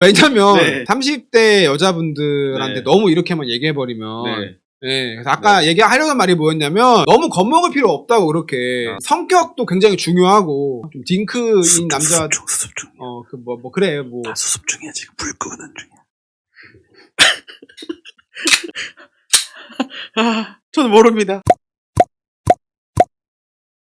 왜냐면 네. 30대 여자분들한테 네. 너무 이렇게만 얘기해버리면 네. 예, 그래서 아까 얘기하려는 말이 뭐였냐면 너무 겁먹을 필요 없다고 그렇게 아. 성격도 굉장히 중요하고 좀 딩크인 수습, 남자 수습 중, 수습 중. 어 그 뭐 뭐 그래 뭐다 수습 중이야 지금 불 끄는 중이야. 아, 저는 모릅니다.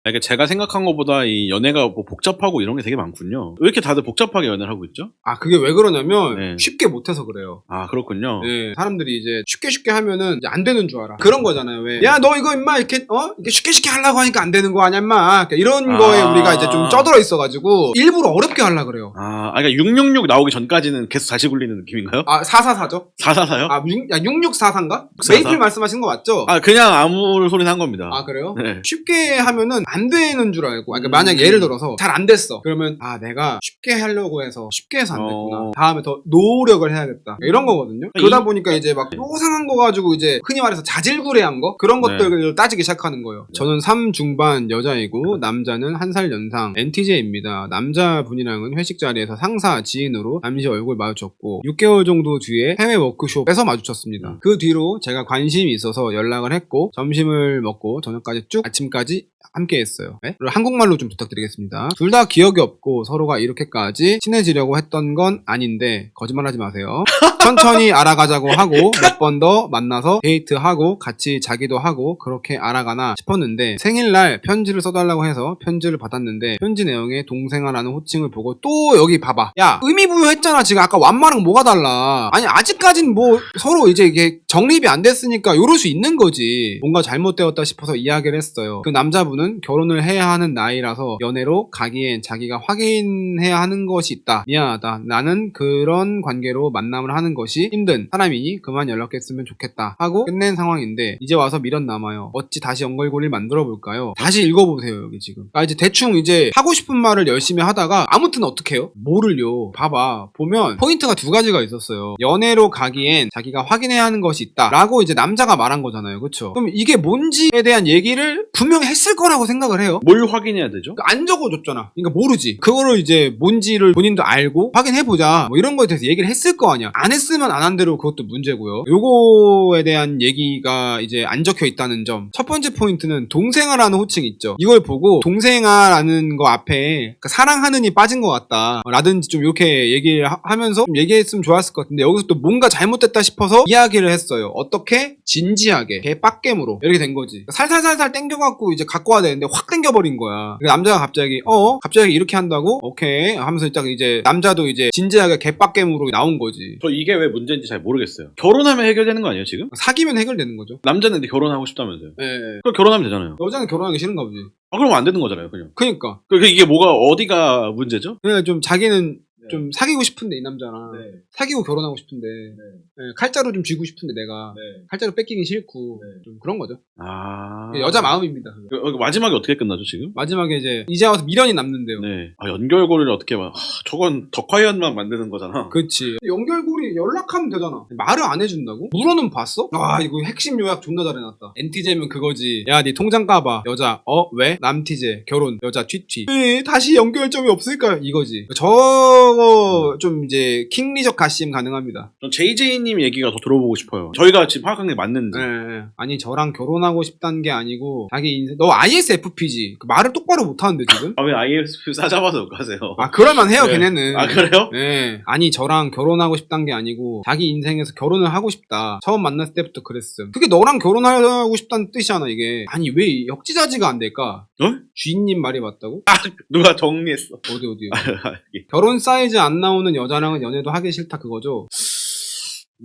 그러니까 제가 생각한 것보다 이 연애가 뭐 복잡하고 이런 게 되게 많군요. 왜 이렇게 다들 복잡하게 연애를 하고 있죠? 아 그게 왜 그러냐면 네. 쉽게 못해서 그래요. 아 그렇군요. 네, 사람들이 이제 쉽게 쉽게 하면은 이제 안 되는 줄 알아. 그런 거잖아요. 왜? 야, 너 이거 임마 이렇게 어 이게 쉽게 쉽게 하려고 하니까 안 되는 거 아니야, 임마. 그러니까 이런 아. 거에 우리가 이제 좀 쩌들어 있어가지고 일부러 어렵게 하려 그래요. 아, 아, 그러니까 666 나오기 전까지는 계속 다시 굴리는 느낌인가요? 아, 444죠? 444요? 아, 6, 6644인가? 444? 메이플 말씀하신 거 맞죠? 아, 그냥 아무 소리나 한 겁니다. 아, 그래요? 네. 쉽게 하면은 안 되는 줄 알고. 그러니까 음. 만약 예를 들어서 잘 안 됐어. 그러면 아 내가 쉽게 하려고 해서 쉽게 해서 안 됐구나. 어. 다음에 더 노력을 해야겠다. 이런 거거든요. 이- 그러다 보니까 이제 막 네. 요상한 거 가지고 이제 흔히 말해서 자질구레한 거 그런 네. 것들을 따지기 시작하는 거예요. 저는 3중반 여자이고 남자는 한 살 연상 NTJ입니다. 남자분이랑은 회식 자리에서 상사 지인으로 잠시 얼굴 마주쳤고 6개월 정도 뒤에 해외 워크숍에서 마주쳤습니다. 음. 그 뒤로 제가 관심이 있어서 연락을 했고 점심을 먹고 저녁까지 쭉 아침까지 함께 했어요. 네? 한국말로 좀 부탁드리겠습니다. 둘 다 기억이 없고 서로가 이렇게까지 친해지려고 했던 건 아닌데 거짓말하지 마세요. 천천히 알아가자고 하고 몇 번 더 만나서 데이트하고 같이 자기도 하고 그렇게 알아가나 싶었는데 생일날 편지를 써달라고 해서 편지를 받았는데 편지 내용에 동생아라는 호칭을 보고 또 여기 봐봐. 야 의미 부여했잖아 지금 아까 완마랑 뭐가 달라. 아니 아직까진 뭐 서로 이제 이게 정립이 안 됐으니까 요럴 수 있는 거지. 뭔가 잘못되었다 싶어서 이야기를 했어요. 그 남자분은 결혼을 해야 하는 나이라서 연애로 가기엔 자기가 확인해야 하는 것이 있다. 미안하다. 나는 그런 관계로 만남을 하는 것이 힘든 사람이니 그만 연락했으면 좋겠다. 하고 끝낸 상황인데 이제 와서 미련 남아요. 어찌 다시 연결고리를 만들어 볼까요? 다시 읽어보세요 여기 지금. 아 이제 대충 이제 하고 싶은 말을 열심히 하다가 아무튼 어떡해요? 뭐를요? 봐봐 보면 포인트가 두 가지가 있었어요. 연애로 가기엔 자기가 확인해야 하는 것이 있다. 라고 이제 남자가 말한 거잖아요. 그쵸? 그럼 이게 뭔지에 대한 얘기를 분명히 했을 거라고 생각을 해요. 뭘 확인해야 되죠? 그러니까 안 적어줬잖아. 그러니까 모르지. 그거를 이제 뭔지를 본인도 알고 확인해보자. 뭐 이런 거에 대해서 얘기를 했을 거 아니야. 안 했으면 안 한 대로 그것도 문제고요. 요거에 대한 얘기가 이제 안 적혀 있다는 점. 첫 번째 포인트는 동생아라는 호칭 있죠. 이걸 보고 동생아라는 거 앞에 그러니까 사랑하는이 빠진 것 같다. 라든지 좀 이렇게 얘기를 하- 하면서 좀 얘기했으면 좋았을 것 같은데 여기서 또 뭔가 잘못됐다 싶어서 이야기를 했어 요. 어떻게? 진지하게. 개빡겜으로. 이렇게 된 거지. 살살살살 땡겨갖고 이제 갖고 와야 되는데 확 땡겨버린 거야. 그 남자가 갑자기 어? 갑자기 이렇게 한다고? 오케이 하면서 딱 이제 남자도 이제 진지하게 개빡겜으로 나온 거지. 저 이게 왜 문제인지 잘 모르겠어요. 결혼하면 해결되는 거 아니에요 지금? 사귀면 해결되는 거죠. 남자는 근데 결혼하고 싶다면서요? 예. 그럼 결혼하면 되잖아요. 여자는 결혼하기 싫은가 보지. 아 그럼 안 되는 거잖아요 그냥. 그니까. 그그 이게 뭐가 어디가 문제죠? 그냥 좀 자기는 네. 좀 사귀고 싶은데 이 남자랑 사귀고 결혼하고 싶은데 예, 칼자루 좀 쥐고 싶은데 내가 칼자루 뺏기긴 싫고 좀 그런 거죠. 아 여자 마음입니다. 그, 어, 마지막에 어떻게 끝나죠 지금? 마지막에 이제 이제 와서 미련이 남는데요. 네. 아 연결고리를 어떻게 막 하, 저건 덕화연만 만드는 거잖아. 그렇지. 연결고리 연락하면 되잖아. 말을 안 해준다고? 물어는 봤어? 아 이거 핵심 요약 존나 잘해놨다. NT제면 그거지. 야 네 통장 까봐. 여자 어 왜? 남T제 결혼 여자 튀튀. 에 다시 연결점이 없을까? 이거지. 저거 좀 이제 킹리적 가심 가능합니다. 전 JJ님 얘기가 더 들어보고 싶어요. 저희가 지금 파악한 게 맞는지. 예, 예. 아니 저랑 결혼하고 싶다는 게 아니고 자기 인생 너 ISFP지. 그 말을 똑바로 못하는데 지금? 아 왜 ISP 싸잡아서 가세요? 아 그럴만 해요 네. 걔네는. 아 그래요? 네. 아니 저랑 결혼하고 싶단 게 아니고 자기 인생에서 결혼을 하고 싶다. 처음 만났을 때부터 그랬음. 그게 너랑 결혼하고 싶다는 뜻이잖아 이게. 아니 왜 역지자지가 안 될까? 어? 주인님 말이 맞다고? 누가 정리했어? 어디 어디? 아, 결혼 사이 즈 안 나오는 여자랑은 연애도 하기 싫다 그거죠?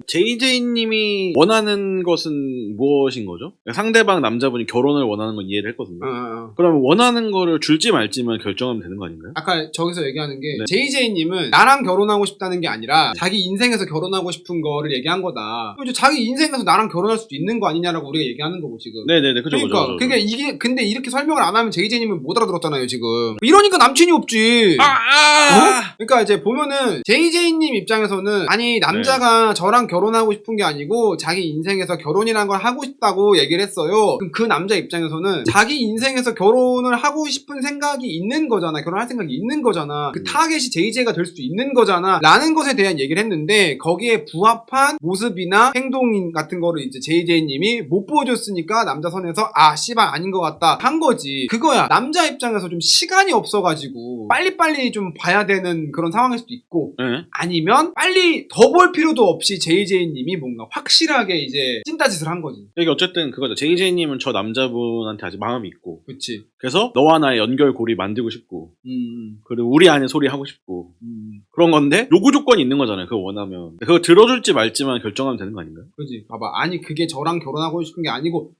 JJ님이 원하는 것은 무엇인 거죠? 상대방 남자분이 결혼을 원하는 건 이해를 했거든요. 어, 어, 어. 그러면 원하는 거를 줄지 말지만 결정하면 되는 거 아닌가요? 아까 저기서 얘기하는 게 네. JJ님은 나랑 결혼하고 싶다는 게 아니라 자기 인생에서 결혼하고 싶은 거를 얘기한 거다. 그럼 이제 자기 인생에서 나랑 결혼할 수도 있는 거 아니냐라고 우리가 얘기하는 거고 지금. 네네네 그죠 그러니까 그죠. 그죠. 그게 이게 근데 이렇게 설명을 안 하면 JJ님은 못 알아들었잖아요 지금. 이러니까 남친이 없지. 아, 아! 그러니까 이제 보면은 JJ님 입장에서는 아니 남자가 저랑 저랑 결혼하고 싶은 게 아니고 자기 인생에서 결혼이란 걸 하고 싶다고 얘기를 했어요. 그럼 그 남자 입장에서는 자기 인생에서 결혼을 하고 싶은 생각이 있는 거잖아. 결혼할 생각이 있는 거잖아. 그 음. 타겟이 JJ가 될 수도 있는 거잖아. 라는 것에 대한 얘기를 했는데 거기에 부합한 모습이나 행동 같은 거를 이제 JJ님이 못 보여줬으니까 남자 선에서 아 씨발 아닌 것 같다 한 거지. 그거야. 남자 입장에서 좀 시간이 없어가지고 빨리빨리 좀 봐야 되는 그런 상황일 수도 있고 네. 아니면 빨리 더 볼 필요도 없이 JJ님이 뭔가 확실하게 이제 찐따짓을 한 거지. 이게 어쨌든 그거죠. JJ님은 저 남자분한테 아직 마음이 있고, 그치. 그래서 너와 나의 연결고리 만들고 싶고, 음, 그리고 우리 안에 소리 하고 싶고, 음. 그런 건데, 요구 조건이 있는 거잖아요. 그거 원하면. 그거 들어줄지 말지만 결정하면 되는 거 아닌가요? 그지. 봐봐. 아니, 그게 저랑 결혼하고 싶은 게 아니고,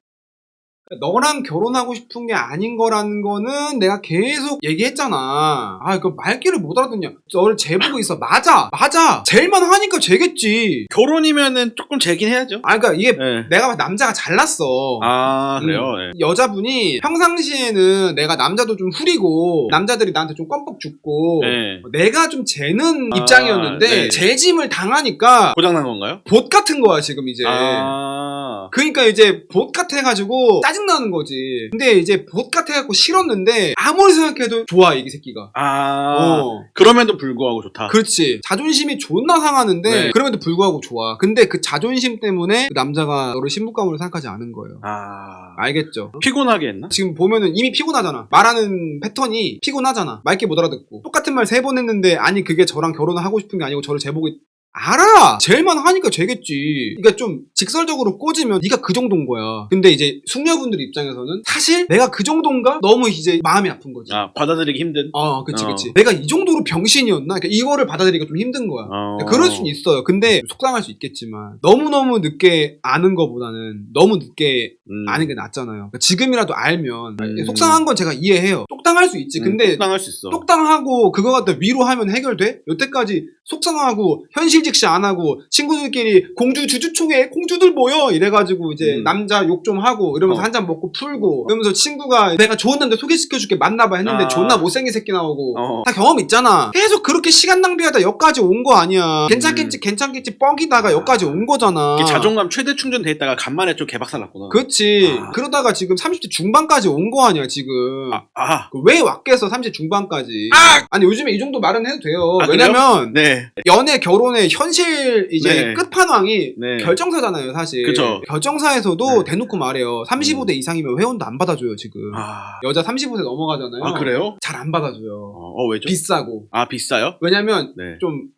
너랑 결혼하고 싶은 게 아닌 거라는 거는 내가 계속 얘기했잖아. 아, 그 말귀를 못 알아듣냐. 너를 재보고 있어. 맞아. 맞아. 제일만 하니까 재겠지. 결혼이면은 조금 재긴 해야죠. 아, 그니까 이게 네. 내가 남자가 잘났어. 아, 그래요? 음. 네. 여자분이 평상시에는 내가 남자도 좀 후리고 남자들이 나한테 좀 껌뻑 죽고 네. 내가 좀 재는 아, 입장이었는데 네. 재짐을 당하니까 고장난 건가요? 봇 같은 거야 지금 이제 아. 그러니까 이제 봇 같아가지고 짜증 나는 거지 근데 이제 봇 같아갖고 싫었는데 아무리 생각해도 좋아 이 새끼가 아. 어. 그럼에도 불구하고 좋다. 그렇지 자존심이 존나 상하는데 네. 그럼에도 불구하고 좋아 근데 그 자존심 때문에 그 남자가 너를 신부감으로 생각하지 않은 거예요 아. 알겠죠? 피곤하게 했나? 지금 보면은 이미 피곤하잖아. 말하는 패턴이 피곤하잖아. 말게 못 알아듣고. 똑같은 말 세 번 했는데, 아니, 그게 저랑 결혼을 하고 싶은 게 아니고 저를 있... 알아! 제일만 하니까 되겠지. 그러니까 좀 직설적으로 꽂으면 네가 그 정도인 거야. 근데 이제 숙녀분들 입장에서는 사실 내가 그 정도인가? 너무 이제 마음이 아픈 거지. 아, 받아들이기 힘든? 어, 그치, 어. 그치. 내가 이 정도로 병신이었나? 그러니까 이거를 받아들이기가 좀 힘든 거야. 어. 그럴 수는 있어요. 근데 속상할 수 있겠지만 너무너무 늦게 아는 것보다는 너무 늦게 음. 아는 게 낫잖아요. 그러니까 지금이라도 알면 음. 속상한 건 제가 이해해요. 똑당할 수 있지. 근데 당할 수 있어. 똑당하고 그거 갖다 위로하면 해결돼? 여태까지 속상하고 현실 직시 안 하고 친구들끼리 공주 주주총회 공주들 모여 이래가지고 이제 음. 남자 욕 좀 하고 이러면서 어. 한잔 먹고 풀고 이러면서 친구가 내가 좋은 남자 소개시켜줄게 만나봐 했는데 아. 존나 못생긴 새끼 나오고 어. 다 경험 있잖아. 계속 그렇게 시간 낭비하다 여기까지 온 거 아니야. 괜찮겠지 괜찮겠지 뻑이다가 여기까지 온 거잖아. 음. 이게 자존감 최대 충전돼 있다가 간만에 좀 개박살 났구나. 그치. 아. 그러다가 지금 30대 중반까지 온 거 아니야, 지금. 아, 아. 그왜 왔겠어, 30대 중반까지. 아! 아니, 요즘에 이 정도 말은 해도 돼요. 아, 왜냐면, 네. 연애, 결혼 의 현실, 이제, 네. 끝판왕이 네. 결정사잖아요, 사실. 그쵸. 결정사에서도 네. 대놓고 말해요. 35대 이상이면 회원도 안 받아줘요, 지금. 아. 여자 35세 넘어가잖아요. 아, 그래요? 잘 안 받아줘요. 어, 어, 왜죠? 비싸고. 아, 비싸요? 왜냐면, 네. 좀,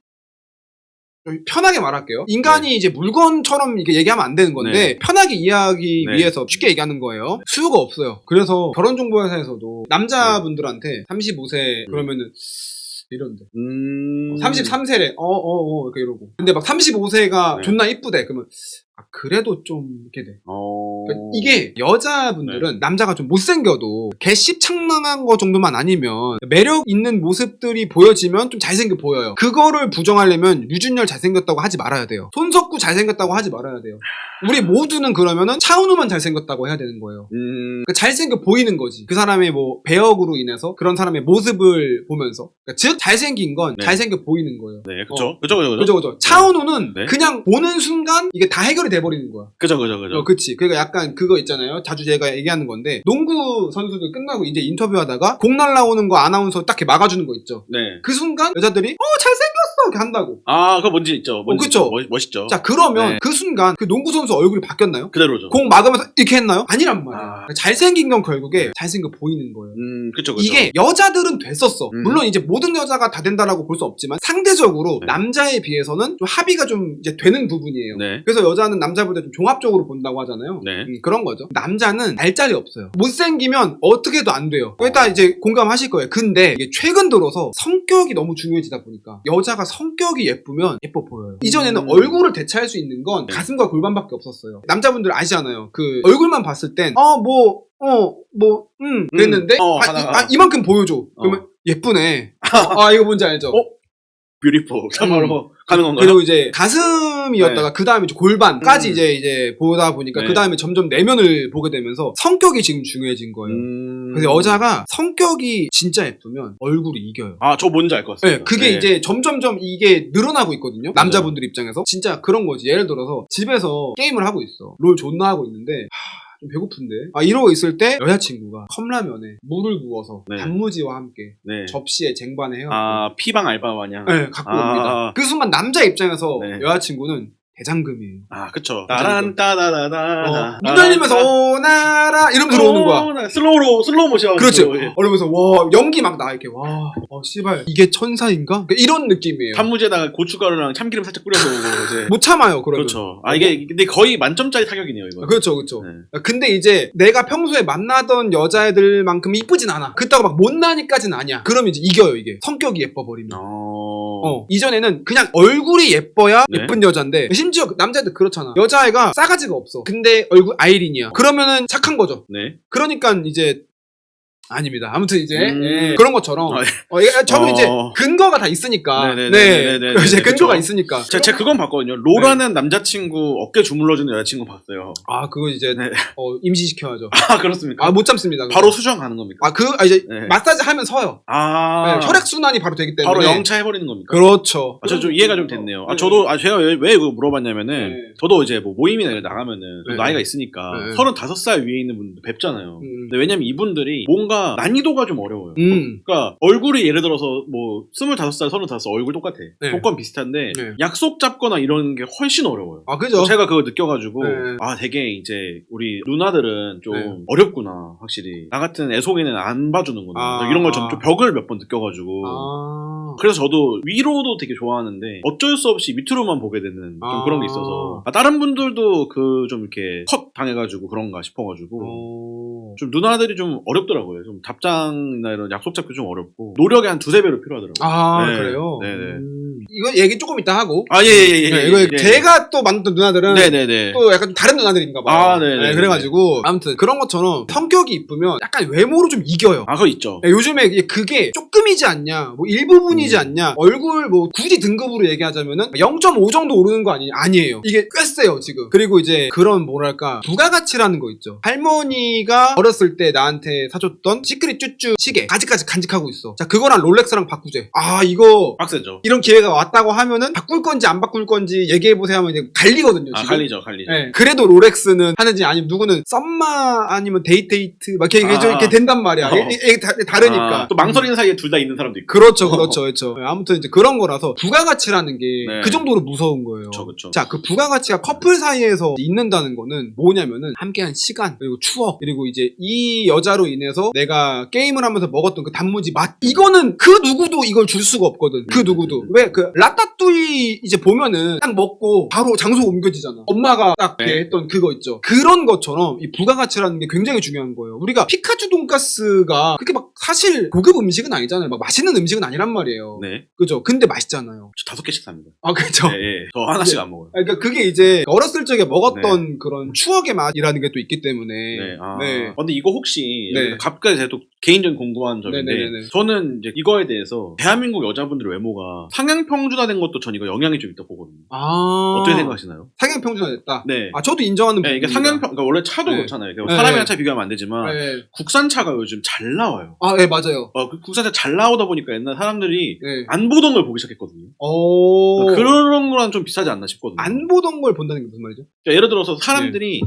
좀 편하게 말할게요. 인간이 이제 물건처럼 이렇게 얘기하면 안 되는 건데 네. 편하게 이해하기 네. 위해서 쉽게 얘기하는 거예요. 수요가 없어요. 그래서 결혼정보회사에서도 남자분들한테 35세 그러면은 이런데. 음. 33세래. 어 어 어. 이렇게 이러고. 근데 막 35세가 네. 존나 이쁘대. 그러면 아, 그래도 좀 이렇게 돼. 어. 그러니까 이게 여자분들은 남자가 좀 못생겨도 개씹창랑한 거 정도만 아니면 매력 있는 모습들이 보여지면 좀 잘생겨 보여요. 그거를 부정하려면 유준열 잘생겼다고 하지 말아야 돼요. 손석구 잘생겼다고 하지 말아야 돼요. 우리 모두는 그러면은 차은우만 잘생겼다고 해야 되는 거예요. 음. 그러니까 잘생겨 보이는 거지. 그 사람의 뭐 배역으로 인해서 그런 사람의 모습을 보면서. 그러니까 즉 잘생긴 건 네. 잘생겨 보이는 거예요. 네, 그죠. 그죠 그죠. 차은우는 네. 그냥 보는 순간 이게 다 해결이 돼 버리는 거야. 그죠, 그죠, 그죠. 어, 그치. 그러니까 약간 그거 있잖아요. 자주 제가 얘기하는 건데, 농구 선수들 끝나고 이제 인터뷰하다가 공 날라오는 거 아나운서 딱 이렇게 막아주는 거 있죠. 네. 그 순간 여자들이, 어, 잘생겼어! 이렇게 한다고. 아, 그거 뭔지 있죠. 뭔지 그쵸. 멋, 멋있죠. 자, 그러면 네. 그 순간 그 농구 선수 얼굴이 바뀌었나요? 그대로죠. 공 막으면서 이렇게 했나요? 아니란 말이야. 아. 그러니까 잘생긴 건 결국에 잘생겨 보이는 거예요. 음, 그쵸, 그쵸. 이게 여자들은 됐었어. 음. 물론 이제 모든 여자가 다 된다라고 볼 수 없지만 상대적으로 네. 남자에 비해서는 좀 합의가 좀 이제 되는 부분이에요. 네. 그래서 여자는 남 자보다 좀 종합적으로 본다고 하잖아요. 네. 음, 그런 거죠. 남자는 날짜리 없어요. 못생기면 어떻게 해도 안 돼요. 일단 이제 공감하실 거예요. 근데 이게 최근 들어서 성격이 너무 중요해지다 보니까 여자가 성격이 예쁘면 예뻐 보여요. 이전에는 음. 얼굴을 대체할 수 있는 건 네. 가슴과 골반밖에 없었어요. 남자분들 아시잖아요. 그 얼굴만 봤을 땐 어 뭐 어 뭐 음 그랬는데 어, 아, 하나, 이, 하나. 아, 이만큼 보여줘. 그러면 예쁘네. 아 이거 뭔지 알죠? 어? 뷰티풀 참으로 가는 건가요? 그리고 이제 가슴이었다가 그 다음에 골반까지 음. 이제 이제 보다 보니까 네. 그 다음에 점점 내면을 보게 되면서 성격이 지금 중요해진 거예요. 음... 근데 여자가 성격이 진짜 예쁘면 얼굴이 이겨요. 아, 저 뭔지 알 것 같습니다. 네, 그게 네. 이제 점점점 이게 늘어나고 있거든요. 남자분들 입장에서 진짜 그런 거지. 예를 들어서 집에서 게임을 하고 있어. 롤 존나 하고 있는데 하, 좀 배고픈데. 아 이러고 있을 때 여자친구가 컵라면에 물을 부어서 네. 단무지와 함께 네. 접시에 쟁반에 해갖고 아, 피방 알바 마냥. 네, 갖고 아. 옵니다. 그 순간 남자 입장에서 네. 여자친구는 대장금이에요. 아, 그쵸. 그 정도. 따란 따다다다. 어, 눈 돌리면서 오나라 이러면서 들어오는 거야. 슬로우로 슬로우 모션. 그렇죠. 예. 이러면서 와 연기 막 나 이렇게 와, 어 씨발 이게 천사인가? 그러니까 이런 느낌이에요. 단무지에다가 고춧가루랑 참기름 살짝 뿌려서 이제. 못 참아요 그러면. 그렇죠. 아 이게 근데 거의 만점짜리 타격이네요 이거. 그렇죠, 그렇죠. 네. 근데 이제 내가 평소에 만나던 여자애들만큼 이쁘진 않아. 그렇다고 막 못나니까진 아니야. 그럼 이제 이겨요 이게. 성격이 예뻐 버리면. 어. 어, 이전에는 그냥 얼굴이 예뻐야 네. 예쁜 여잔데 심 지어 남자애들 그렇잖아. 여자애가 싸가지가 없어. 근데 얼굴 아이린이야. 그러면은 착한 거죠. 네. 그러니까 이제 아닙니다. 아무튼 이제 음. 예, 그런 것처럼 아, 예. 어, 이게 저는 어. 이제 근거가 다 있으니까 네네네 네 네네. 네, 이제 근거가 그쵸. 있으니까 제가, 제가 그건 봤거든요. 로라는 남자친구 어깨 주물러주는 여자친구 봤어요. 아 그거 이제 네. 어, 임시시켜야죠. 아 그렇습니까? 아 못 참습니다. 그거. 바로 수정 가는 겁니까? 아 그 아, 이제 네. 마사지 하면 서요. 아, 네, 혈액 순환이 바로 되기 때문에 바로 영차 해버리는 겁니까? 그렇죠. 아, 저 좀 이해가 좀 됐네요. 아, 네. 저도, 아, 제가 왜, 왜 이거 물어봤냐면은, 네. 저도 이제 뭐 모임이나 이런 데 나가면은, 좀 네. 나이가 있으니까, 네. 35살 위에 있는 분들 뵙잖아요. 음. 근데 왜냐면 이분들이 뭔가 난이도가 좀 어려워요. 음. 그러니까 얼굴이 예를 들어서 뭐 25살, 35살 얼굴 똑같아. 네. 조건 비슷한데, 네. 약속 잡거나 이런 게 훨씬 어려워요. 아 그죠. 제가 그거 느껴가지고, 네. 아, 되게 이제 우리 누나들은 좀 네. 어렵구나, 확실히. 나 같은 애송이는 안 봐주는구나. 아. 이런 걸 좀 벽을 몇 번 느껴가지고. 아. 그래서 저도 위로도 되게 좋아하는데 어쩔 수 없이 밑으로만 보게 되는 좀 아. 그런 게 있어서 아, 다른 분들도 그 좀 이렇게 컷 당해가지고 그런가 싶어가지고 어. 좀 누나들이 좀 어렵더라고요. 좀 답장이나 이런 약속 잡기 좀 어렵고 노력이 한 두세 배로 필요하더라고요. 아 네. 그래요. 네네. 음. 이거 얘기 조금 이따 하고. 아, 예, 예, 예. 네, 예, 이거 예. 제가 또 만났던 누나들은 네네네. 또 약간 다른 누나들인가 봐요. 아, 네네 네. 그래가지고 아무튼 그런 것처럼 성격이 이쁘면 약간 외모로 좀 이겨요. 아, 그거 있죠. 야, 요즘에 이게 그게 조금이지 않냐, 뭐 일부분이지 음. 않냐, 얼굴 뭐 굳이 등급으로 얘기하자면은 0.5 정도 오르는 거 아니냐? 아니에요. 이게 꽤 세요, 지금. 그리고 이제 그런 뭐랄까, 부가가치라는 거 있죠. 할머니가 어렸을 때 나한테 사줬던 시크릿 쭈쭈 시계. 아직까지 간직하고 있어. 자, 그거랑 롤렉스랑 바꾸재. 아, 이거 빡세죠. 이런 기회가 왔다고 하면은 바꿀 건지 안 바꿀 건지 얘기해 보세요 하면 이제 갈리거든요, 아, 지금. 갈리죠, 갈리죠. 네, 그래도 롤렉스는 하는지 아니면 누구는 썸마 아니면 데이테이트 막 이렇게, 아. 좀 이렇게 된단 말이야. 어. 이게, 이게 다, 다르니까. 아, 또 망설이는 사이에 둘 다 있는 사람도 있고. 그렇죠, 그렇죠, 그렇죠. 네, 아무튼 이제 그런 거라서 부가가치라는 게그 네. 정도로 무서운 거예요. 그쵸, 그쵸. 자, 그 부가가치가 커플 사이에서 있는다는 거는 뭐냐면은 함께한 시간 그리고 추억 그리고 이제 이 여자로 인해서 내가 게임을 하면서 먹었던 그 단무지 맛 이거는 그 누구도 이걸 줄 수가 없거든. 그 음, 누구도 음. 왜그 라따뚜이 이제 보면은 딱 먹고 바로 장소 옮겨지잖아. 엄마가 딱 네. 했던 그거 있죠. 그런 것처럼 이 부가가치라는 게 굉장히 중요한 거예요. 우리가 피카츄 돈가스가 그렇게 막 사실 고급 음식은 아니잖아요. 막 맛있는 음식은 아니란 말이에요. 네. 그죠? 근데 맛있잖아요. 저 다섯 개씩 삽니다. 아, 그죠? 네, 예. 저 하나씩 안 먹어요. 그러니까 그게 이제 어렸을 적에 먹었던 그런 추억의 맛이라는 게 또 있기 때문에. 네. 아. 네. 어, 근데 이거 혹시 네. 갑자기 제가 또 개인적인 궁금한 점인데 네네네네. 저는 이제 이거에 대해서 대한민국 여자분들의 외모가 상향평 준화된 것도 전 이거 영향이 좀 있다 고 보거든요. 아. 어떻게 생각하시나요? 상향 평준화 됐다. 네. 아, 저도 인정하는 네, 이게 부분입니다. 상향 평, 그러니까 원래 차도 네. 그렇잖아요. 그러니까 네. 사람이랑 차 비교하면 안 되지만 네. 국산차가 요즘 잘 나와요. 아, 네, 맞아요. 어, 그 국산차 잘 나오다 보니까 옛날 사람들이 네. 안 보던 걸 보기 시작했거든요. 어. 그런 거랑 좀 비슷하지 않나 싶거든요. 안 보던 걸 본다는 게 무슨 말이죠? 그러니까 예를 들어서 사람들이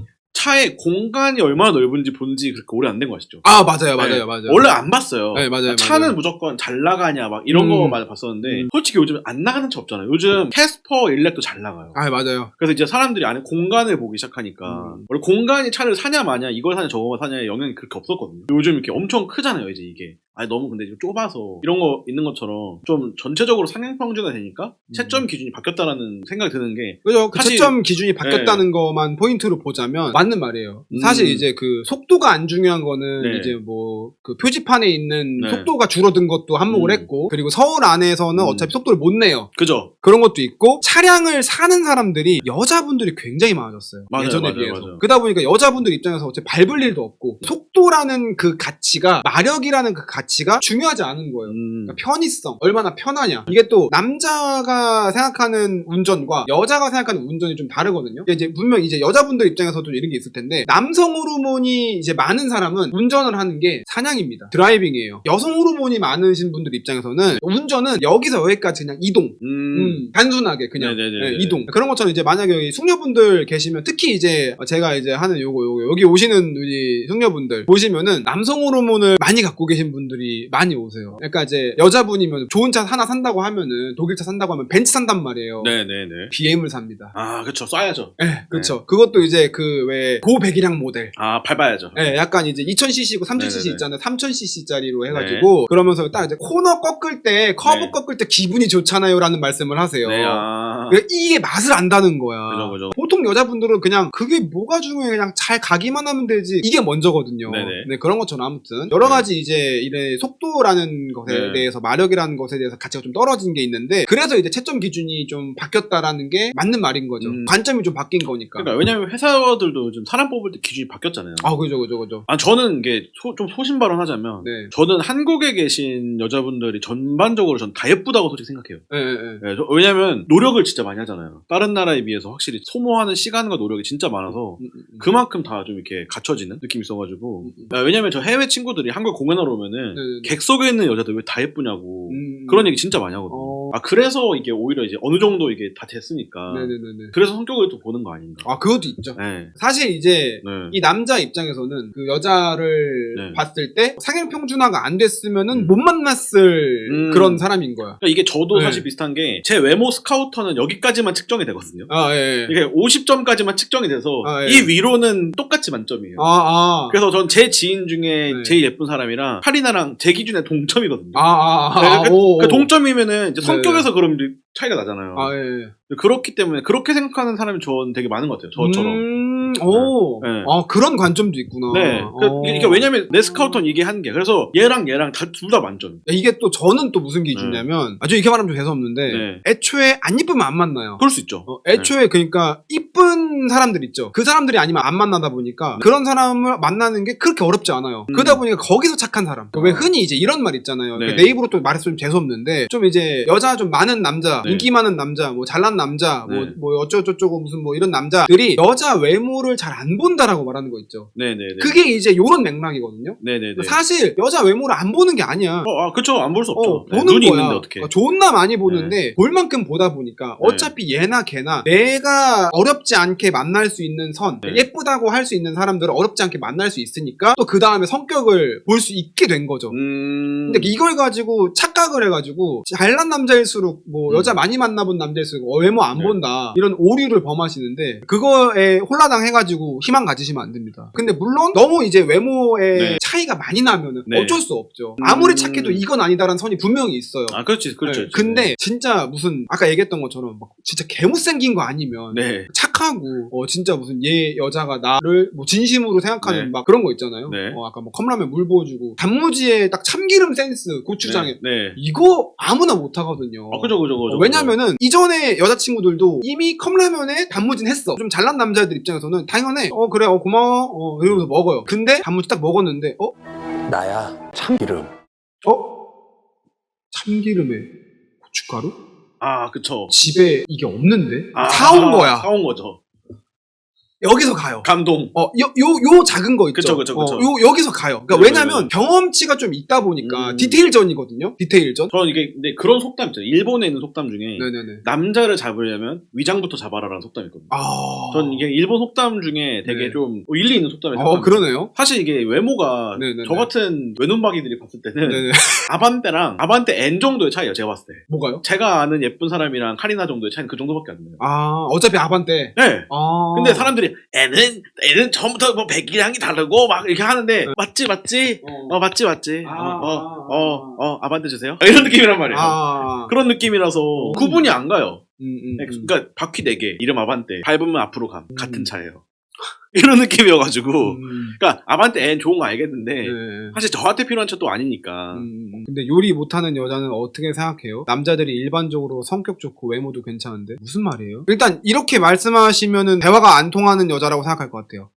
차에 공간이 얼마나 넓은지 본지 그렇게 오래 안 된 거 아시죠? 아, 맞아요, 맞아요, 네. 맞아요. 원래 안 봤어요. 네, 맞아요, 차는 맞아요. 무조건 잘 나가냐 막 이런 음. 거만 봤었는데 음. 솔직히 요즘 안 나가는 차 없잖아요. 요즘 캐스퍼 일렉도 잘 나가요. 아, 맞아요. 그래서 이제 사람들이 안에 공간을 보기 시작하니까 음. 원래 공간이 차를 사냐 마냐 이걸 사냐 저거 사냐에 영향이 그렇게 없었거든요. 요즘 이렇게 엄청 크잖아요 이제 이게. 아니 너무 근데 좀 좁아서 이런 거 있는 것처럼 좀 전체적으로 상향평준화 되니까 음. 채점 기준이 바뀌었다라는 생각이 드는 게 그죠? 그 사실- 채점 기준이 바뀌었다는 것만 포인트로 보자면 맞는 말이에요. 음. 사실 이제 그 속도가 안 중요한 거는 네. 이제 뭐 그 표지판에 있는 네. 속도가 줄어든 것도 한몫을 음. 했고 그리고 서울 안에서는 음. 어차피 속도를 못 내요. 그죠? 그런 것도 있고 차량을 사는 사람들이 여자분들이 굉장히 많아졌어요. 맞아요, 예전에 맞아요, 비해서. 맞아요. 그러다 보니까 여자분들 입장에서 어차피 밟을 일도 없고 속도라는 그 가치가 마력이라는 그 가 치가 중요하지 않은 거예요. 음. 그러니까 편의성, 얼마나 편하냐. 이게 또 남자가 생각하는 운전과 여자가 생각하는 운전이 좀 다르거든요. 이제 분명 이제 여자분들 입장에서도 이런 게 있을 텐데 남성 호르몬이 이제 많은 사람은 운전을 하는 게 사냥입니다. 드라이빙이에요. 여성 호르몬이 많으신 분들 입장에서는 운전은 여기서 여기까지 그냥 이동. 음. 음, 단순하게 그냥 네네네네. 네, 이동 그런 것처럼 이제 만약에 여기 숙녀분들 계시면 특히 이제 제가 이제 하는 요거 요거 여기 오시는 우리 숙녀분들 보시면은 남성 호르몬을 많이 갖고 계신 분들 이 많이 오세요. 그러니까 이제 여자분이면 좋은 차 하나 산다고 하면은 독일 차 산다고 하면 벤츠 산단 말이에요. 네네네. BM을 삽니다. 아, 그쵸. 쏴야죠. 네, 그렇죠. 그것도 이제 그 왜 고배기량 모델. 아, 밟아야죠. 네, 약간 이제 2000cc고 3000cc 네네네. 있잖아요. 3000cc짜리로 해가지고 그러면서 딱 이제 코너 꺾을 때 커브 네. 꺾을 때 기분이 좋잖아요라는 말씀을 하세요. 네, 아. 그러니까 이게 맛을 안다는 거야. 그죠, 그죠. 보통 여자분들은 그냥 그게 뭐가 중요해 그냥 잘 가기만 하면 되지 이게 먼저거든요. 네네. 네, 그런 것처럼 아무튼 여러 네. 가지 이제 이래 속도라는 것에 네. 대해서 마력이라는 것에 대해서 가치가 좀 떨어진 게 있는데 그래서 이제 채점 기준이 좀 바뀌었다라는 게 맞는 말인 거죠. 음. 관점이 좀 바뀐 거니까. 그러니까 왜냐면 회사들도 요즘 사람 뽑을 때 기준이 바뀌었잖아요. 아 그죠 그죠 그죠. 아, 저는 이게 소- 좀 소신 발언하자면 네. 저는 한국에 계신 여자분들이 전반적으로 전 다 예쁘다고 솔직히 생각해요. 예. 네, 저- 왜냐면 노력을 진짜 많이 하잖아요. 다른 나라에 비해서 확실히 소모하는 시간과 노력이 진짜 많아서 음, 음, 음. 그만큼 다 좀 이렇게 갖춰지는 느낌이 있어가지고. 아, 왜냐면 저 해외 친구들이 한국 공연하러 오면은 네, 네, 네. 객 속에 있는 여자들 왜 다 예쁘냐고 음, 그런 얘기 진짜 많이 하거든요. 어. 아 그래서 이게 오히려 이제 어느 정도 이게 다 됐으니까 네네네네. 그래서 성격을 또 보는 거 아닌가. 아 그것도 있죠. 네. 사실 이제 네. 이 남자 입장에서는 그 여자를 네. 봤을 때 상향 평준화가 안 됐으면은 음. 못 만났을 음. 그런 사람인 거야. 그러니까 이게 저도 네. 사실 비슷한 게 제 외모 스카우터는 여기까지만 측정이 되거든요. 아 예. 예. 이게 50점까지만 측정이 돼서 아, 예. 이 위로는 똑같이 만점이에요. 아 아. 그래서 전 제 지인 중에 네. 제일 예쁜 사람이랑 카리나랑 제 기준에 동점이거든요. 아, 아, 아, 네, 아, 그, 오, 그 오. 동점이면은 이제 네. 성격에서 그럼 이제 차이가 나잖아요. 아, 예. 예. 그렇기 때문에 그렇게 생각하는 사람이 전 되게 많은 것 같아요. 저처럼. 음, 오. 네. 아, 그런 관점도 있구나. 네. 그, 어. 이게, 이게 왜냐면 내 스카우터는 이게 한 개. 그래서 얘랑 얘랑 둘다 만점. 이게 또 저는 또 무슨 기준이냐면 아주 이렇게 말하면 좀 재수 없는데 네. 애초에 안 이쁘면 안 만나요. 그럴 수 있죠. 어, 애초에 그러니까 이쁜 사람들 있죠. 그 사람들이 아니면 안 만나다 보니까 그런 사람을 만나는 게 그렇게 어렵지 않아요. 음. 그러다 보니까 거기서 착한 사람. 왜 흔히 이제 이런 말 있잖아요. 네. 내 입으로 또 말했으면 재수 없는데 좀 이제 여자 좀 많은 남자, 네. 인기 많은 남자, 뭐 잘난 남자, 뭐, 네. 뭐 어쩌고저쩌고 무슨 뭐 이런 남자들이 여자 외모 를 잘 안 본다라고 말하는 거 있죠. 네네네. 그게 이제 요런 맥락이거든요. 네네네. 사실 여자 외모를 안 보는 게 아니야. 어, 아, 그쵸. 안 볼 수 없죠. 어, 네, 보는 눈이 거야. 있는데 어떻게. 어, 존나 많이 보는데 볼 만큼 보다 보니까 어차피 얘나 걔나 내가 어렵지 않게 만날 수 있는 선 네. 예쁘다고 할 수 있는 사람들을 어렵지 않게 만날 수 있으니까 또 그 다음에 성격을 볼 수 있게 된 거죠. 음. 근데 이걸 가지고 착각을 해가지고 잘난 남자일수록 뭐 음. 여자 많이 만나본 남자일수록 어, 외모 안 네. 본다 이런 오류를 범하시는데 그거에 홀라당 해 가지고 희망 가지시면 안 됩니다. 근데 물론 너무 이제 외모의 네. 차이가 많이 나면은 네. 어쩔 수 없죠. 아무리 음. 착해도 이건 아니다라는 선이 분명히 있어요. 아, 그렇지. 그렇죠. 네, 근데 진짜 무슨 아까 얘기했던 것처럼 막 진짜 개못생긴 거 아니면 네. 착하고 어 진짜 무슨 얘 여자가 나를 뭐 진심으로 생각하는 네. 막 그런 거 있잖아요. 네. 어 아까 뭐 컵라면 물 부어주고 단무지에 딱 참기름 센스 고추장에 네. 네. 이거 아무나 못 하거든요. 아, 그죠, 그죠, 그죠. 어, 왜냐면은 이전에 여자친구들도 이미 컵라면에 단무지는 했어. 좀 잘난 남자들 입장에서는 당연해. 어 그래 어 고마워. 어 이러면서 먹어요. 근데 단무지 딱 먹었는데 어 나야 참기름 어? 참기름에 고춧가루? 아, 그쵸. 집에 이게 없는데 아, 사온 거야. 사온 거죠. 여기서 가요. 감동. 어, 요, 요, 요 작은 거 있죠. 그쵸, 그쵸, 그쵸. 어, 요, 여기서 가요. 그러니까 네, 왜냐면 네, 경험치가 좀 있다 보니까 음. 디테일전이거든요. 디테일전. 저는 이게, 근데 그런 속담 있잖아요. 일본에 있는 속담 중에 네네네. 남자를 잡으려면 위장부터 잡아라라는 속담이 있거든요. 아. 전 이게 일본 속담 중에 되게 네. 좀 일리 있는 속담이 어, 그러네요. 사실 이게 외모가 네네네. 저 같은 외눈박이들이 봤을 때는 네네. 아반떼랑 아반떼 N 정도의 차이예요. 제가 봤을 때. 뭐가요? 제가 아는 예쁜 사람이랑 카리나 정도의 차이는 그 정도밖에 안 나요. 아, 어차피 아반떼. 네. 아. 근데 사람들이 N은 N은 처음부터 뭐 백이랑이 다르고 막 이렇게 하는데 맞지 맞지 어. 어 맞지 맞지 아, 어어어 어, 아반떼 주세요 이런 느낌이란 말이에요. 아. 그런 느낌이라서 구분이 안 가요. 음, 음, 음. 그러니까 바퀴 4개 이름 아반떼 밟으면 앞으로 감 음. 같은 차예요. 이런 느낌이어가지고 음. 그러니까 아반떼 N 좋은 거 알겠는데 네. 사실 저한테 필요한 차 또 아니니까 음, 근데 요리 못하는 여자는 어떻게 생각해요? 남자들이 일반적으로 성격 좋고 외모도 괜찮은데 무슨 말이에요? 일단 이렇게 말씀하시면은 대화가 안 통하는 여자라고 생각할 것 같아요.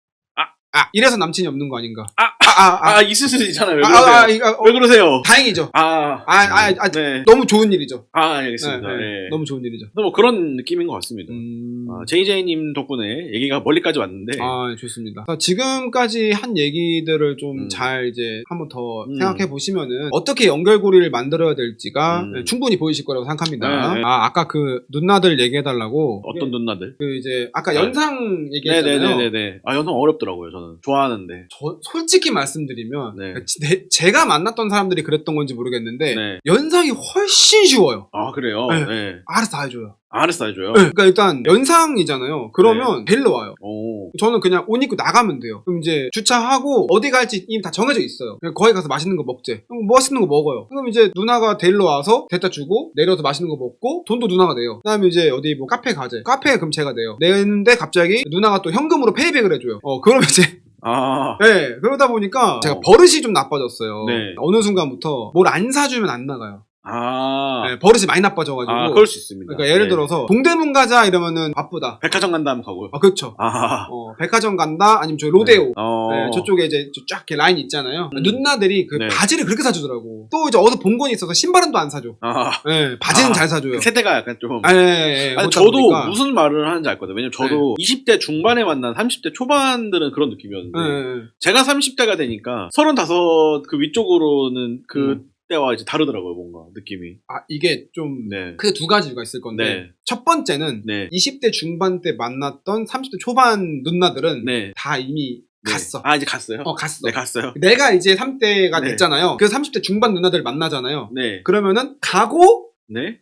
아. 아 이래서 남친이 없는 거 아닌가? 아, 아, 아, 아, 있을 수도 있잖아요. 왜 아, 그러세요? 아, 아, 이거, 어, 왜 그러세요? 다행이죠. 아, 아, 아, 아, 네. 너무 좋은 일이죠. 아, 알겠습니다. 네, 네. 네. 너무 좋은 일이죠. 뭐 그런 느낌인 것 같습니다. 음... 아, JJ님 덕분에 얘기가 멀리까지 왔는데. 아, 좋습니다. 자, 지금까지 한 얘기들을 좀 음. 잘 이제 한번 더 음. 생각해 보시면은 어떻게 연결고리를 만들어야 될지가 음. 네, 충분히 보이실 거라고 생각합니다. 네, 네. 아, 아까 그 누나들 얘기해 달라고 어떤 누나들? 그 이제 아까 네. 연상 얘기했잖아요. 네네네네. 아, 연상 어렵더라고요, 저는. 좋아하는데. 저 솔직히 말씀드리면 네. 제- 제가 만났던 사람들이 그랬던 건지 모르겠는데 네. 연상이 훨씬 쉬워요. 아, 그래요? 네. 네. 알아서 다 해줘요. 알았어, 해줘요. 네, 그러니까 일단 연상이잖아요. 그러면 데리러 와요. 오. 저는 그냥 옷 입고 나가면 돼요. 그럼 이제 주차하고 어디 갈지 이미 다 정해져 있어요. 그냥 거기 가서 맛있는 거 먹재. 그럼 뭐 맛있는 거 먹어요. 그럼 이제 누나가 데리러 와서 데려다 주고 내려서 맛있는 거 먹고 돈도 누나가 내요. 그다음에 이제 어디 뭐 카페 가재. 카페 그럼 제가 내요. 내는데 갑자기 누나가 또 현금으로 페이백을 해줘요. 어 그러면 이제 아. 네 그러다 보니까 어. 제가 버릇이 좀 나빠졌어요. 네. 어느 순간부터 뭘 안 사주면 안 나가요. 아. 네, 버릇이 많이 나빠져가지고. 아, 그럴 수 있습니다. 그러니까 예를 네. 들어서 동대문 가자 이러면은 바쁘다. 백화점 간다 하면 가고요. 아 그렇죠. 아. 어, 백화점 간다 아니면 저희 로데오 어. 네, 저쪽에 이제 쫙 이렇게 라인 있잖아요. 음. 누나들이 그 네. 바지를 그렇게 사주더라고. 또 이제 어디서 본 건이 있어서 신발은 또 안 사줘. 아. 네, 바지는 아, 잘 사줘요. 세대가 약간 좀. 아, 예, 예, 예. 아니, 저도 보니까. 무슨 말을 하는지 알 거든요. 왜냐면 저도 20대 중반에 만난 30대 초반들은 그런 느낌이었는데. 예, 예, 예. 제가 30대가 되니까 35 그 위쪽으로는 그 음. 때와 이제 다르더라고요, 뭔가 느낌이. 아, 이게 좀 네. 크게 두 가지가 있을 건데 네. 첫 번째는 네. 20대 중반 때 만났던 30대 초반 누나들은 네. 다 이미 네. 갔어. 아, 이제 갔어요? 어, 갔어. 네, 갔어요. 내가 이제 3대가 네. 됐잖아요. 그래서 30대 중반 누나들 만나잖아요. 네. 그러면은 가고 네.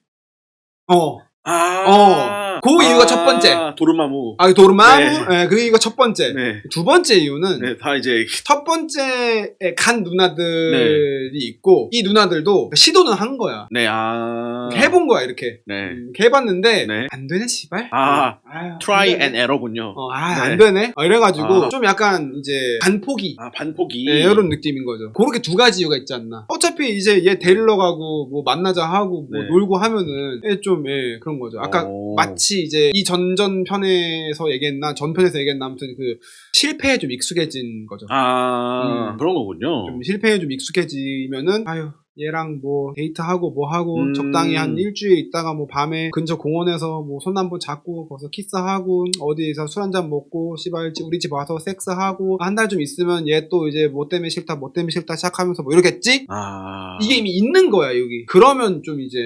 어, 아. 어. 그 이유가 첫 번째. 도르마무. 아, 도르마무. 예, 그 이거 첫 번째. 네. 두 번째 이유는 네, 다 이제. 첫 번째에 간 누나들이 있고 이 누나들도 시도는 한 거야. 네, 아. 해본 거야 이렇게. 네. 음, 해봤는데 네. 안 되네 씨발. 아. 아유, 트라이 안 되네. 앤 에러군요. 어, 아, 네. 안 되네. 어, 이래가지고 아. 좀 약간 이제 반포기. 아, 반포기. 네, 이런 느낌인 거죠. 그렇게 두 가지 이유가 있지 않나. 어차피 이제 얘 데리러 가고 뭐 만나자 하고 뭐 네. 놀고 하면은 예, 좀 예, 그런 거죠. 아까 오. 마치 이제 이 전전 편에서 얘기했나 전 편에서 얘기했나 아무튼 그 실패에 좀 익숙해진 거죠. 아, 음. 그런 거군요. 좀 실패에 좀 익숙해지면은 아유 얘랑 뭐 데이트하고 뭐 하고 음. 적당히 한 일주일 있다가 뭐 밤에 근처 공원에서 뭐 손 한번 잡고 거기서 키스하고 어디에서 술 한잔 먹고 씨발 우리 집 와서 섹스하고 한 달 좀 있으면 얘 또 이제 뭐 때문에 싫다 뭐 때문에 싫다 시작하면서 뭐 이러겠지 아. 이게 이미 있는 거야 여기 그러면 좀 이제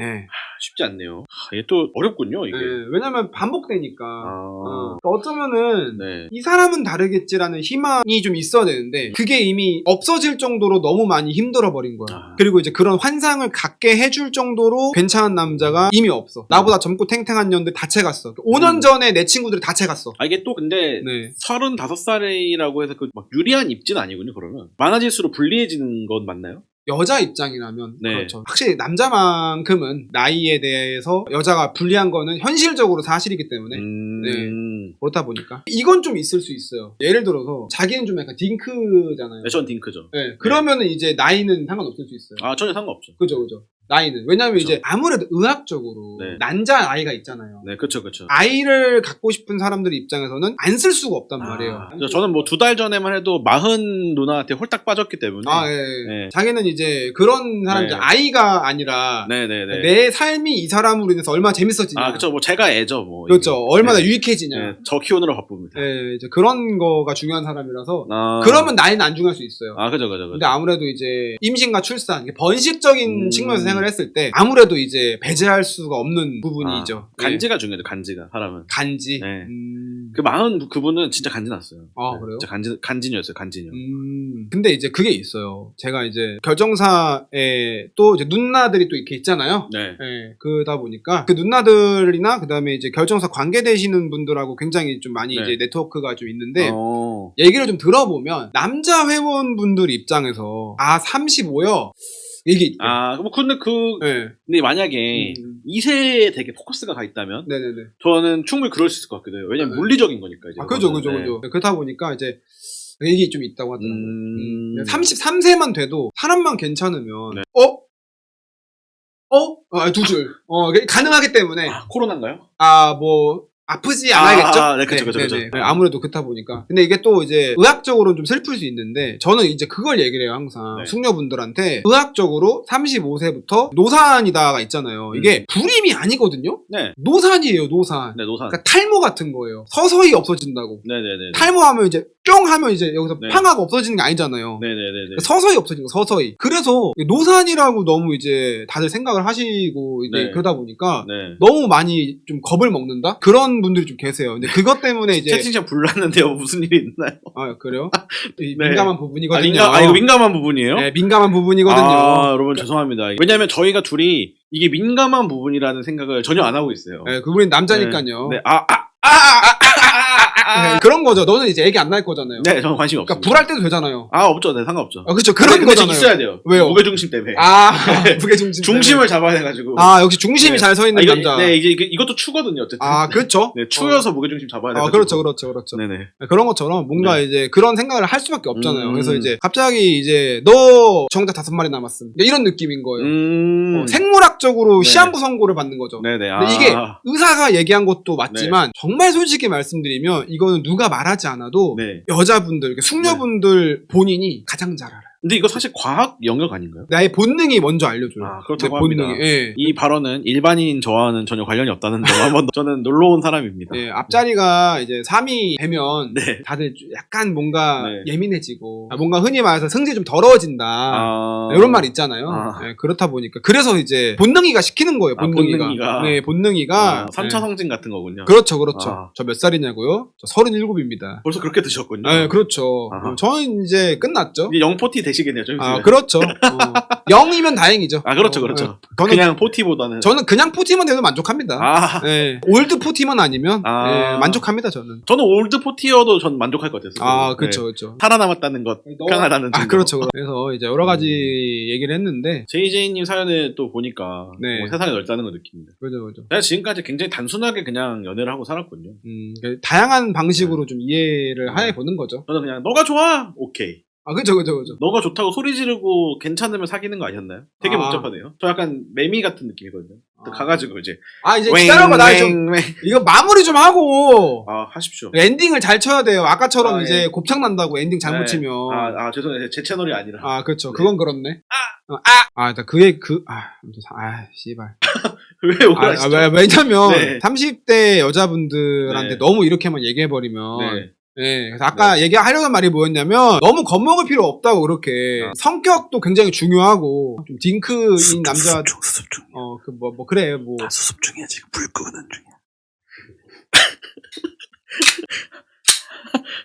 예. 쉽지 않네요. 아, 이게 또 어렵군요, 이게. 예, 왜냐면 반복되니까 아. 어. 어쩌면은 네. 이 사람은 다르겠지라는 희망이 좀 있어야 되는데 그게 이미 없어질 정도로 너무 많이 힘들어 버린 거야. 아. 그리고 이제 그런 환상을 갖게 해줄 정도로 괜찮은 남자가 이미 없어. 나보다 젊고 탱탱한 년들 다 채갔어. 5년 음. 전에 내 친구들이 다 채갔어. 아, 이게 또 근데 네. 35살이라고 해서 그 막 유리한 입지는 아니군요, 그러면. 많아질수록 불리해지는 건 맞나요? 여자 입장이라면 네. 그렇죠. 확실히 남자만큼은 나이에 대해서 여자가 불리한 거는 현실적으로 사실이기 때문에 음. 네. 그렇다 보니까 이건 좀 있을 수 있어요. 예를 들어서 자기는 좀 약간 딩크잖아요. 네, 전 딩크죠. 네, 그러면은 이제 나이는 상관없을 수 있어요. 아, 전혀 상관없죠. 그죠, 그죠. 나이는. 왜냐면 그죠. 이제 아무래도 의학적으로 네. 난자 아이가 있잖아요. 네, 그쵸, 그쵸. 아이를 갖고 싶은 사람들 입장에서는 안 쓸 수가 없단 말이에요. 아, 그래서 저는 뭐 두 달 전에만 해도 마흔 누나한테 홀딱 빠졌기 때문에. 아, 예, 예. 네. 자기는 이제 그런 사람들, 네. 아이가 아니라 네 네 네. 내 삶이 이 사람으로 인해서 얼마나 재밌어지냐. 아, 그쵸. 뭐 제가 애죠, 뭐. 그렇죠. 이게. 얼마나 네. 유익해지냐. 네, 저 키우느라 바쁩니다. 예, 이제 그런 거가 중요한 사람이라서. 아. 그러면 나이는 안 중요할 수 있어요. 아, 그죠, 그죠, 그죠. 근데 아무래도 이제 임신과 출산, 번식적인 음. 측면에서 생각 을 했을 때 아무래도 이제 배제할 수가 없는 부분이죠. 아, 간지가 중요해요, 간지가, 사람은. 예. 간지. 네. 음. 그 마흔 그분은 진짜 간지 났어요. 아, 네, 그래요? 진짜 간지, 간지녀였어요, 간지녀. 음. 근데 이제 그게 있어요. 제가 이제 결정사에 또 이제 누나들이 또 이렇게 있잖아요. 네. 예, 그러다 보니까 그 누나들이나 그 다음에 이제 결정사 관계되시는 분들하고 굉장히 좀 많이 네. 이제 네트워크가 좀 있는데 어. 얘기를 좀 들어보면 남자 회원분들 입장에서 아 35요 이게. 아, 뭐, 근데 그, 네. 근데 만약에 음. 이세에 되게 포커스가 가 있다면 네네네. 저는 충분히 그럴 수 있을 것 같기도 해요. 왜냐면 네. 물리적인 거니까 이제. 아 그죠 그죠 그거는. 그죠. 그렇다 보니까 이제 얘기 좀 있다고 네. 하더라고요. 음. 33세만 돼도 사람만 괜찮으면 네. 어? 어? 어, 두 줄. 어, 그게 가능하기 때문에 아, 코로나인가요? 아, 뭐 아프지 아, 않아야겠죠? 아, 네, 그쵸, 그쵸, 그쵸. 아무래도 그렇다 보니까. 근데 이게 또 이제 의학적으로는 좀 슬플 수 있는데 저는 이제 그걸 얘기를 해요 항상 네. 숙녀분들한테 의학적으로 35세부터 노산이다가 있잖아요. 이게 불임이 아니거든요. 네. 노산이에요 노산. 네, 노산. 그러니까 탈모 같은 거예요. 서서히 없어진다고. 네네네. 탈모하면 이제 뿅 하면 이제 여기서 네. 팡하고 없어지는 게 아니잖아요. 네네네네. 그러니까 서서히 없어지는 거 서서히. 그래서 노산이라고 너무 이제 다들 생각을 하시고 이제 네. 그러다 보니까 네. 너무 많이 좀 겁을 먹는다 그런 분들이 좀 계세요. 근데 그것 때문에 이제 채팅창 불났는데요. 무슨 일이 있나요? 아 그래요? 이 네. 민감한 아, 부분이거든요. 민감, 아, 이거 민감한 부분이에요? 네, 민감한 부분이거든요. 아, 여러분 죄송합니다. 왜냐면 저희가 둘이 이게 민감한 부분이라는 생각을 전혀 안 하고 있어요. 네, 그분이 남자니까요. 네. 아, 아, 네, 그런 거죠. 너는 이제 얘기 안날 거잖아요. 네, 저는 관심이 그러니까 없습니다. 불할 때도 되잖아요. 아, 없죠. 네, 상관없죠. 아 그렇죠. 그런 근데 거잖아요. 있어야 돼요. 왜요? 무게 중심 때문에. 아 무게 중심. 중심을 잡아야 돼가지고. 아 역시 중심이 네. 잘 서 있는 아, 이거, 남자. 네, 이게, 이게- 이것도 추거든요. 어쨌든. 아 그렇죠. 네, 추여서 무게 중심 잡아야 돼요. 아 그렇죠, 그렇죠, 그렇죠. 네네. 그런 것처럼 뭔가 이제 그런 생각을 할 수밖에 없잖아요. 음. 그래서 이제 갑자기 이제 너 정답 다섯 마리 남았음. 이런 느낌인 거예요. 음. 어, 생물학적으로 네. 시한부 선고를 받는 거죠. 네네. 아. 근데 이게 의사가 얘기한 것도 맞지만 정말 솔직히 말씀드리면 이거 는 누가 말하지 않아도 네. 여자분들, 그러니까 숙녀분들 본인이 가장 잘 알아요. 근데 이거 사실 과학 영역 아닌가요? 나의 본능이 먼저 알려줘요. 아, 그렇다고 내 본능이. 합니다. 예. 이 발언은 일반인 저와는 전혀 관련이 없다는 점 한번 저는 놀러 온 사람입니다. 예, 앞자리가 이제 3이 되면 네. 다들 좀 약간 뭔가 네. 예민해지고 아, 뭔가 흔히 말해서 승질이 좀 더러워진다. 아. 이런 말 있잖아요. 아. 예, 그렇다 보니까 그래서 이제 본능이가 시키는 거예요. 아, 본능이가. 본능이가. 네, 본능이가. 아, 3차 성진 같은 거군요. 예. 그렇죠, 그렇죠. 아. 저몇 살이냐고요? 저 37입니다. 벌써 그렇게 드셨군요. 네, 그렇죠. 아하. 어, 저는 이제 끝났죠. 이게 영포티 되시겠네요. 좀 아, 있으면. 그렇죠. 어, 0이면 다행이죠. 아, 그렇죠, 어, 그렇죠. 예. 저는 그냥 포티보다는. 저는 그냥 포티만 돼도 만족합니다. 아, 예. 올드 포티만 아니면 아. 예, 만족합니다, 저는. 저는 올드 포티어도 전 만족할 것 같았어요. 아, 네. 그렇죠, 그렇죠. 살아남았다는 것, 평안하다는 아, 증거. 그렇죠. 그래서 이제 여러 가지 얘기를 했는데, JJ님 사연을 또 보니까 네. 뭐 세상이 넓다는 걸 느낍니다. 그죠, 그죠. 제가 지금까지 굉장히 단순하게 그냥 연애를 하고 살았군요. 음, 그 다양한 방식으로 좀 이해를 네. 해 보는 거죠. 저는 그냥 너가 좋아, 오케이. 아, 그죠, 그죠, 그죠. 너가 좋다고 소리 지르고 괜찮으면 사귀는 거 아니었나요? 되게 아. 복잡하네요. 저 약간 매미 같은 느낌이거든요. 또 아. 가가지고 이제 아, 이제 기다려봐, 나 좀. 이거 마무리 좀 하고, 아 하십시오. 엔딩을 잘 쳐야 돼요. 아까처럼 아, 이제 예. 곱창 난다고 엔딩 잘못 네. 치면. 아, 아 죄송해요. 제 채널이 아니라. 아, 그렇죠. 네. 그건 그렇네. 아! 어, 아! 아, 나 그의 그, 아, 아, 씨발. 왜 아, 억울하시죠? 아, 왜, 왜냐면, 네. 30대 여자분들한테 네. 너무 이렇게만 얘기해버리면, 네. 예, 그래서 아까 얘기하려던 말이 뭐였냐면 너무 겁먹을 필요 없다고 그렇게 아. 성격도 굉장히 중요하고 좀 딩크인 남자 중, 수습 중. 어 그 뭐 뭐 그래 뭐다 수습 중이야 지금 불 끄는 중이야.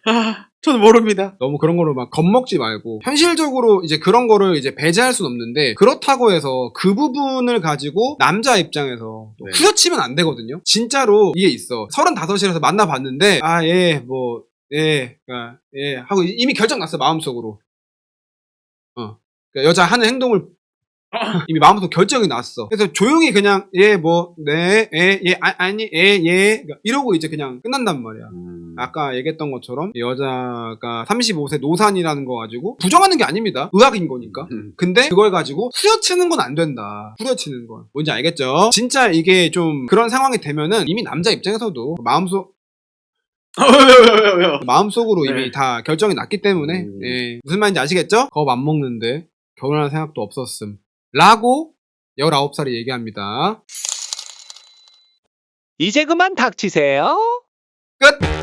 아, 저는 모릅니다. 너무 그런 거로 막 겁먹지 말고 현실적으로 이제 그런 거를 이제 배제할 순 없는데 그렇다고 해서 그 부분을 가지고 남자 입장에서 네. 후려치면 안 되거든요. 진짜로 이게 있어. 35이라서 만나봤는데 아 예 뭐 예, 그러니까 예 하고 이미 결정 났어 마음속으로. 어. 그러니까 여자 하는 행동을 이미 마음속으로 결정이 났어. 그래서 조용히 그냥 예 뭐 네 예 예 아, 아니 예예 이러고 이제 그냥 끝난단 말이야. 음. 아까 얘기했던 것처럼 여자가 35세 노산이라는 거 가지고 부정하는 게 아닙니다. 의학인 거니까. 음. 근데 그걸 가지고 후려치는 건 안 된다. 후려치는 건. 뭔지 알겠죠? 진짜 이게 좀 그런 상황이 되면은 이미 남자 입장에서도 마음속? 마음속으로 이미 네. 다 결정이 났기 때문에 음. 예. 무슨 말인지 아시겠죠? 겁 안 먹는데 결혼할 생각도 없었음. 라고 19살이 얘기합니다. 이제 그만 닥치세요. 끝!